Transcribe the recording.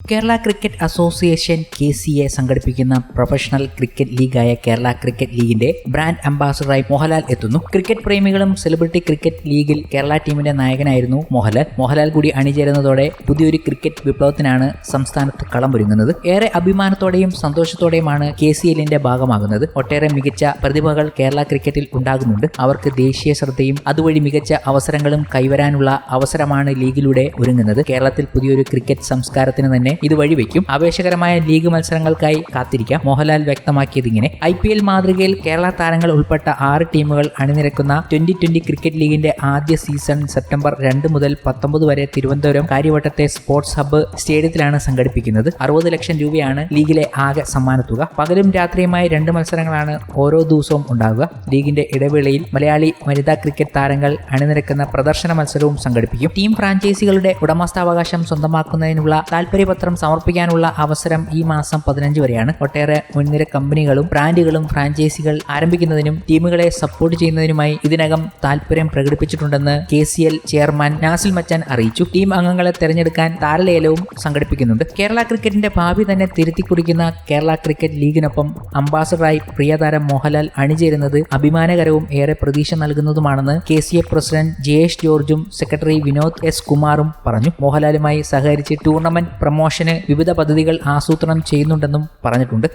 Kerala cricket association K C A സംഘടിപ്പിക്കുന്ന professional cricket ലീഗായ Kerala cricket ലീഗിന്റെ ബ്രാൻഡ് അംബാസഡറായി മോഹൻലാൽ എത്തുന്നു. ക്രിക്കറ്റ് പ്രേമികളും സെലിബ്രിറ്റി ക്രിക്കറ്റ് ലീഗിൽ കേരള ടീമിന്റെ നായകനായിരുന്നു മോഹൻലാൽ. മോഹൻലാൽ കൂടി അണിചേരുന്നതോടെ പുതിയൊരു ക്രിക്കറ്റ് വിപ്ലവത്തിനാണ് സംസ്ഥാനത്ത് കളമൊരുങ്ങുന്നത്. ഏറെ അഭിമാനത്തോടെയും സന്തോഷത്തോടെയുമാണ് കെ സി എല്ലിന്റെ ഭാഗമാകുന്നത്. ഒട്ടേറെ മികച്ച പ്രതിഭകൾ കേരള ക്രിക്കറ്റിൽ ഉണ്ടാകുന്നുണ്ട്. അവർക്ക് ദേശീയ ശ്രദ്ധയും അതുവഴി മികച്ച അവസരങ്ങളും കൈവരാനുള്ള അവസരമാണ് ലീഗിലൂടെ ഒരുങ്ങുന്നത്. കേരളത്തിൽ പുതിയൊരു ക്രിക്കറ്റ് സംസ്കാരത്തിന് തന്നെ ഇത് വഴിവെക്കും ആവേശകരമായ ലീഗ് മത്സരങ്ങൾക്കായി കാത്തിരിക്കാം. മോഹൻലാൽ വ്യക്തമാക്കിയതിങ്ങനെ ഐ പി എൽ മാതൃകയിൽ കേരള താരങ്ങൾ ഉൾപ്പെട്ട ആറ് ടീമുകൾ അണിനിരക്കുന്ന ട്വന്റി ട്വന്റി ക്രിക്കറ്റ് ലീഗിന്റെ ആദ്യ സീസൺ സെപ്റ്റംബർ രണ്ട് മുതൽ പത്തൊമ്പത് വരെ തിരുവനന്തപുരം കാര്യവട്ടത്തെ സ്പോർട്സ് ഹബ്ബ് സ്റ്റേഡിയത്തിലാണ് സംഘടിപ്പിക്കുന്നത്. അറുപത് ലക്ഷം രൂപയാണ് ലീഗിലെ ആകെ സമ്മാനത്തുക പകലും രാത്രിയുമായി രണ്ട് മത്സരങ്ങളാണ് ഓരോ ദിവസവും ഉണ്ടാകുക ലീഗിന്റെ ഇടവേളയിൽ മലയാളി വനിതാ ക്രിക്കറ്റ് താരങ്ങൾ അണിനിരക്കുന്ന പ്രദർശന മത്സരവും സംഘടിപ്പിക്കും. ടീം ഫ്രാഞ്ചൈസികളുടെ ഉടമസ്ഥാവകാശം സ്വന്തമാക്കുന്നതിനുള്ള താൽപര്യപത്രം സമർപ്പിക്കാനുള്ള അവസരം ഈ മാസം പതിനഞ്ച് വരെയാണ്. ഒട്ടേറെ മുൻനിര കമ്പനികളും ബ്രാൻഡുകളും ഫ്രാഞ്ചൈസികൾ ആരംഭിക്കുന്നതിനും ടീമുകളെ സപ്പോർട്ട് ചെയ്യുന്നതിനുമായി ഇതിനകം താൽപര്യം പ്രകടിപ്പിച്ചിട്ടുണ്ടെന്ന് K C L chairman Nasil Machan അറിയിച്ചു. ടീം അംഗങ്ങളെ തെരഞ്ഞെടുക്കാൻ താരലേലവും സംഘടിപ്പിക്കുന്നുണ്ട്. കേരള ക്രിക്കറ്റിന്റെ ഭാവി തന്നെ തിരുത്തി കുറിക്കുന്ന കേരള ക്രിക്കറ്റ് ലീഗിനൊപ്പം അംബാസഡറായി പ്രിയതാരം മോഹൻലാൽ അണിചേരുന്നത് അഭിമാനകരവും ഏറെ പ്രതീക്ഷ നൽകുന്നതുമാണെന്ന് K C A president Jayesh ജോർജും സെക്രട്ടറി വിനോദ് എസ് കുമാറും പറഞ്ഞു. മോഹൻലാലുമായി സഹകരിച്ച് ടൂർണമെന്റ് പ്രമോഷന് വിവിധ പദ്ധതികൾ ആസൂത്രണം ചെയ്യുന്നുണ്ടെന്നും പറഞ്ഞിട്ടുണ്ട്.